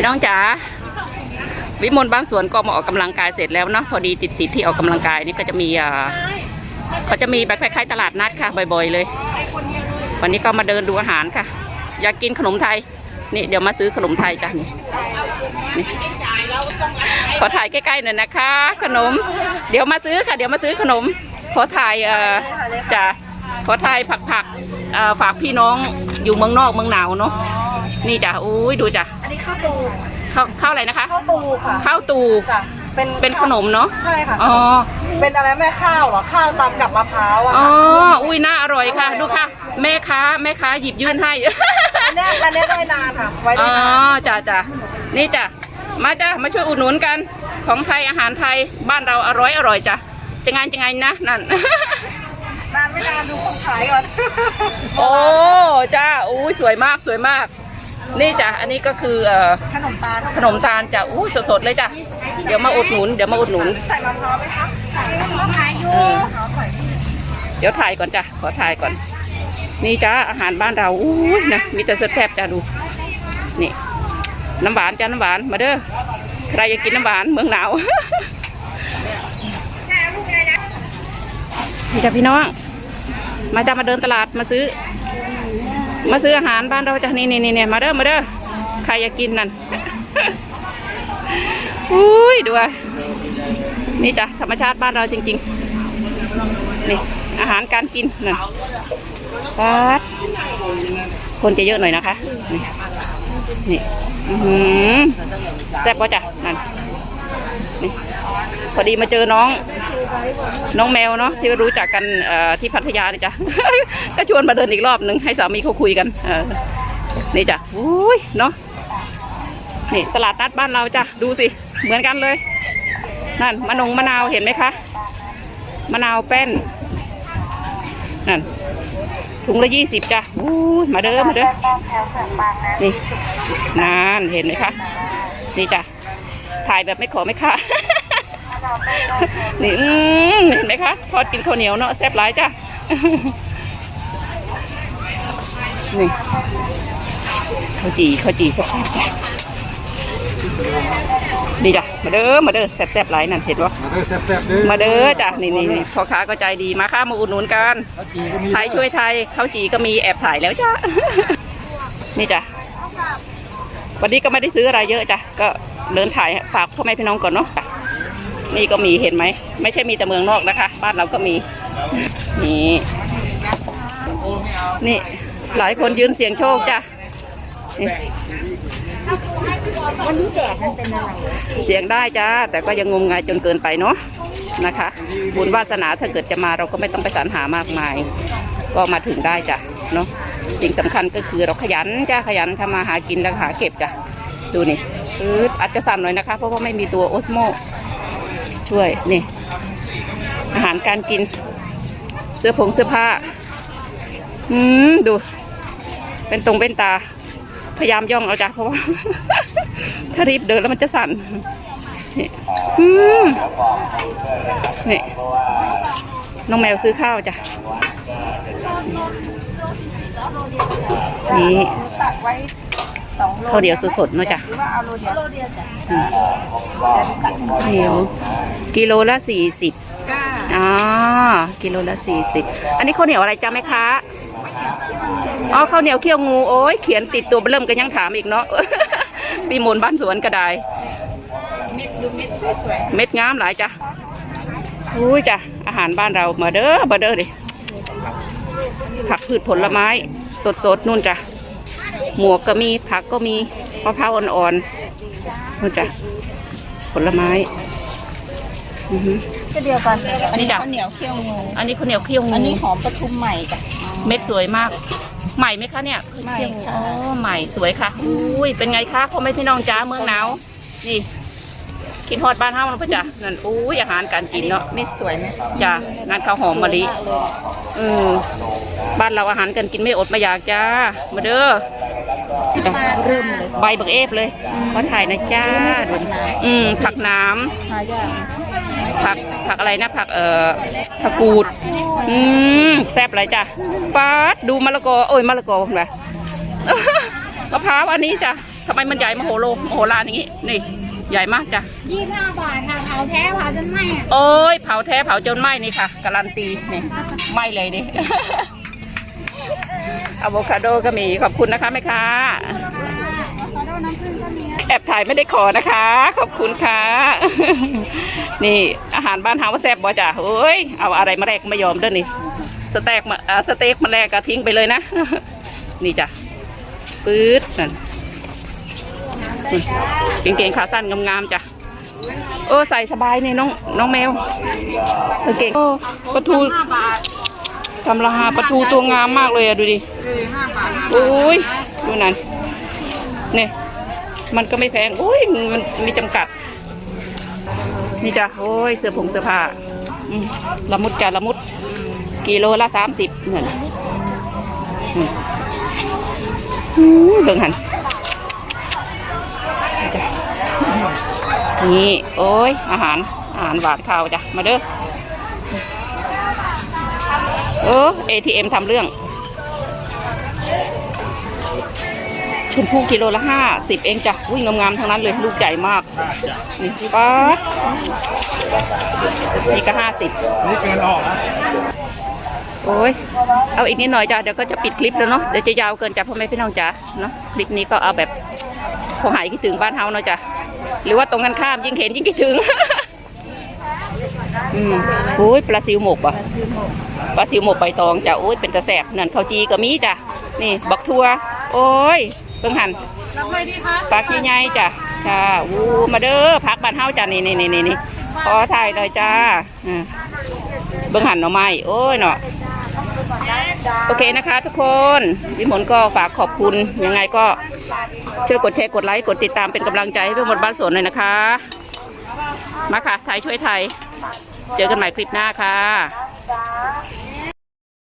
พี่น้องจ๋าวิมลบางสวนก็มาออกกำลังกายเสร็จแล้วเนาะพอดีติดติดที่ออกกำลังกายนี่ก็จะมีอ่าเขาจะมีแบบคล้ายๆตลาดนัดค่ะบ่อย ๆ เลย วันนี้ก็มาเดินดูอาหารค่ะ อยากกินขนมไทย นี่เดี๋ยวมาซื้อขนมไทยจ้ะนี่ขอถ่ายใกล้ๆหน่อยนะคะ ขนม เดี๋ยวมาซื้อค่ะ เดี๋ยวมาซื้อขนม ขอถ่ายเอ่อจ้ะขอถ่ายผักๆฝากพี่น้องอยู่เมืองนอกเมืองหนาวเนาะ นี่จ้ะอุ้ยดูจ้ะอันนี้ข้าวตูข้าวข้าวอะไรนะคะ ข้าวตูค่ะข้าวตูจ้ะเป็นเป็นขนมเนาะใช่ค่ะอ๋อเป็นอะไรแม่ข้าวเหรอข้าวตำกับมะพร้าวอะอ๋อค่ะอุ้ยน่าอร่อยค่ะ ดูค่ะ แม่ค้าแม่ค้าหยิบยื่นให้ อันเนี้ยอันเนี้ยได้นานค่ะ ไว้อ๋ได้อนานจ้ะจ้ะนี่จ้ะมาจ้ะมาช่วยอุดหนุนกัน ของไทยอาหารไทยบ้านเราอร่อยอร่อยจ้ะจะงานจะไงนะนั่นนานไม่นานดูคนขายก่อน โอ้จ้าอู้สวยมากสวยมาก นี่จ้ะอันนี้ก็คือเอ่อขนมตาลขนมตาลจ้ะอู้สดๆเลยจ้ะเดี๋ยวมาอุดหนุนเดี๋ยวมาอุดหนุนใส่มะพร้าวไหมคะใส่มะพร้าวขายอยู่อืมมะพร้าวใส่เดี๋ยวถ่ายก่อนจ้ะขอถ่ายก่อน นี่จ้าอาหารบ้านเราอู้ยนะมีแต่แซ่บๆจ้ะดูนี่น้ำหวานจ้าน้ำหวานมาเด้อใครอยากกินน้ำหวานเมืองหนาวนี่จ้ะพี่น้องมาจ้ามาเดินตลาดมาซื้อ มาซื้ออาหารบ้านเราจ้ะนี่นี่นี่มาเด้อมาเด้อใครอยากกินนั่นอุ้ยดูอะนี่จ้ะธรรมชาติบ้านเราจริง ๆ นี่อาหารการกินนั่นปัดคนจะเยอะหน่อยนะคะ นี่นี่แซ่บป่ะจ้ะนั่น พอดีมาเจอน้อง น้องแมวเนาะที่รู้จักกันที่พัทยานี่จ้ะก็ชวนมาเดินอีกรอบหนึ่งให้สามีเขาคุยกันนี่จ้ะอุ้ยเนาะนี่ตลาดนัดบ้านเราจ้ะดูสิเหมือนกันเลยนั่นมะนงมะนาวเห็นไหมคะมะนาวแป้นนั่นถุงละยี่สิบจ้ะอู้มาเด้อมาเด้อนี่นานเห็นไหมคะนี่จ้ะ ถ่ายแบบไม่ขอไม่ค่านี่อืมเห็นไหมคะทอดกินข้าวเหนียวเนาะแซ่บหลายจ้ะนี่ข้าวจีข้าวจีแซ่บๆจ้ะดีจ้ะมาเด้อมาเด้อแซ่บๆหลายนั่นเห็นปะมาเด้อแซ่บๆเด้อมาเด้อจ้ะนี่นี่นี่พ่อค้าก็ใจดีมาค่ามาอุดหนุนกันข้าวจีก็มีไทยช่วยไทยข้าวจีก็มีแอบถ่ายแล้วจ้ะนี่จ้ะวันนี้ก็ไม่ได้ซื้ออะไรเยอะจ้ะก็ เดินถ่ายฝากพ่อแม่พี่น้องก่อนเนาะนี่ก็มีเห็นไหม ไม่ใช่มีแต่เมืองนอกนะคะ บ้านเราก็มี นี่นี่ หลายคนยืนเสียงโชคจ้ะนี่วันนี้แจกมันเป็นอะไรเสียงได้จ้า แต่ก็ยังงมงายจนเกินไปเนาะนะคะ บุญวาสนาถ้าเกิดจะมาเราก็ไม่ต้องไปสรรหามากมาย ก็มาถึงได้จ้ะเนาะสิ่งสำคัญก็คือเราขยันจ้าขยันทำมาหากินแล้วหาเก็บจ้ะดูนี่ อืดอาจจะสันหน่อยนะคะ เพราะว่าไม่มีตัวโอสโม ช่วย นี่ อาหารการกิน เสื้อผงเสื้อผ้า อืม ดู เป็นตรงเป็นตา พยายามย่องเอาจ้ะเพราะว่า ถ้ารีบเดินแล้วมันจะสั่นนี่อืมนี่น้องแมวซื้อข้าวจ้ะ นี่ตักไว้ สองโลข้าวเหนียวสดๆเนอะจ้ะ หรือว่าเอาโลเดียวโลเดียวจ้ะอืมข้าวเหนียว กิโลละสี่สิบก้าอ๋อกิโลละสี่สิบอันนี้ข้าวเหนียวอะไรจ้าแม่ค้าอ๋อข้าวเหนียวเคี่ยวงูโอ้ยเขียนติดตัวเริ่มกันยังถามอีกเนาะ ปีมูลบ้านสวนก็ได้ เม็ดดูเม็ดสวยเม็ดงามหลายจ้ะอุ้ยจ้ะ อาหารบ้านเรามาเด้อมาเด้อดิผักพืชผลไม้ สดๆนู่นจ้ะ หมวกก็มีผักก็มีมะพร้าวอ่อนๆนู่นจ้ะผลไม้อือหือๆก็เดียวกันอันนี้จ้ะ ข้าวเหนียวเคี่ยวงู อันนี้ข้าวเหนียวเคี่ยวงูอันนี้หอมปทุมใหม่จ้ะ เม็ดสวยมาก ใหม่ไหมคะเนี่ยใหม่ค่ะ อ๋อใหม่สวยค่ะอุ้ยเป็นไงคะพ่อแม่พี่น้องจ้าเมืองหนาวนี่กินฮอดบ้านเฮาแล้วปะจ้ะนั่นอุ้ยอาหารการกินเนาะ เม็ดสวยไหมจ้ะงานข้าวหอมมะลิเออบ้านเราอาหารกันกินไม่อดไม่อยากจ้า มาเด้อจ้ะ เริ่มเลยใบบักเอฟเลยขอถ่ายนะจ้าดูอืมผักน้หายากำผักผักอะไรนะผักเอ่อผักกูด อืมแซ่บเลยจ้ะป๊าดดูมะละกอโอ้ยมะละกอผมเลยมะพร้าวอันนี้จ้ะทำไมมันใหญ่มโหโลมโหฬารอย่างงี้นี่ใหญ่มากจ้ะยี่ห้าบาทค่ะเผาแท้เผาจนไหม้อะโอ้ยเผาแท้เผาจนไหม้นี่ค่ะการันตีนี่ไหม้เลยดิ อะโวคาโดก็มีขอบคุณนะคะแม่ค้าแอบถ่ายไม่ได้ขอนะคะ ขอบคุณค่ะ นี่อาหารบ้านเฮาแซ่บบ่จ้ะเฮ้ยเอาอะไรมาแลกไม่ยอมเด้อนี่สเต็กมาสเต็กมาแลกก็ทิ้งไปเลยนะ นี่จ้ะปื๊ดนั่นนี่งเกงขาสั้นงามๆจ้ะโอ้ใส่สบายเนี่น้องน้องแมวเกงโอ้ปลาทู ททำราคาปลาทูตัวงามมากเลยอะดูดิเลยห้าบาทโอ้ยดูนั่นเนี่ยมันก็ไม่แพงโอ้ยมันมีจำกัด นี่จ้ะโอ้ยเสื้อผงเสื้อผ้าอืมละมุดจ้ะละมุด กิโลละสามสิบเนี่ยอืมอืมเบิ่งหันนี่จ้ะนี่ โอ้ย อาหาร อาหารหวานข้าวจ้ะ มาเด้อ โอ้ ATM ทำเรื่อง ชมพู่กิโลละห้าสิบเองจ้ะวิ่งงามๆทั้งนั้นเลยลูกใหญ่มาก นี่ป๊าดนี่ก็ห้าสิบนี่เกินออกนะโอ้ย เอาอีกนิดหน่อยจ้ะ เดี๋ยวก็จะปิดคลิปแล้วเนาะ เดี๋ยวจะยาวเกินจ้ะพ่อแม่พี่น้องจ้ะ เนาะ คลิปนี้ก็เอาแบบพอหายคิดถึงบ้านเฮาเนาะจ้ะ หรือว่าตรงกันข้ามยิ่งเห็นยิ่งคิดถึง อืมโอ้ยปลาซิวหมกป่ะ ปลาซิวหมกใบตองจ้ะโอ้ยเป็นตะแสบนั่นข้าวจีก็มีจ้ะนี่บักทัวโอ้ยเพิ่งหันรับเลยดีคะปลาขี้ใหญ่จ้ะจ้าวูมาเด้อพักบ้านเฮาจ้ะนี่นี่นี่นี่นี่ขอถ่ายหน่อยจ้าอ่าเบิ่งหันหน่อไม้โอ้ยเนาะโอเคนะคะทุกคนวิมลก็ฝากขอบคุณยังไงก็ช่วยกดแชร์กดไลค์กดติดตามเป็นกำลังใจให้วิมลบ้านสวนหน่อยนะคะ มาค่ะไทยช่วยไทย เจอกันใหม่คลิปหน้าค่ะ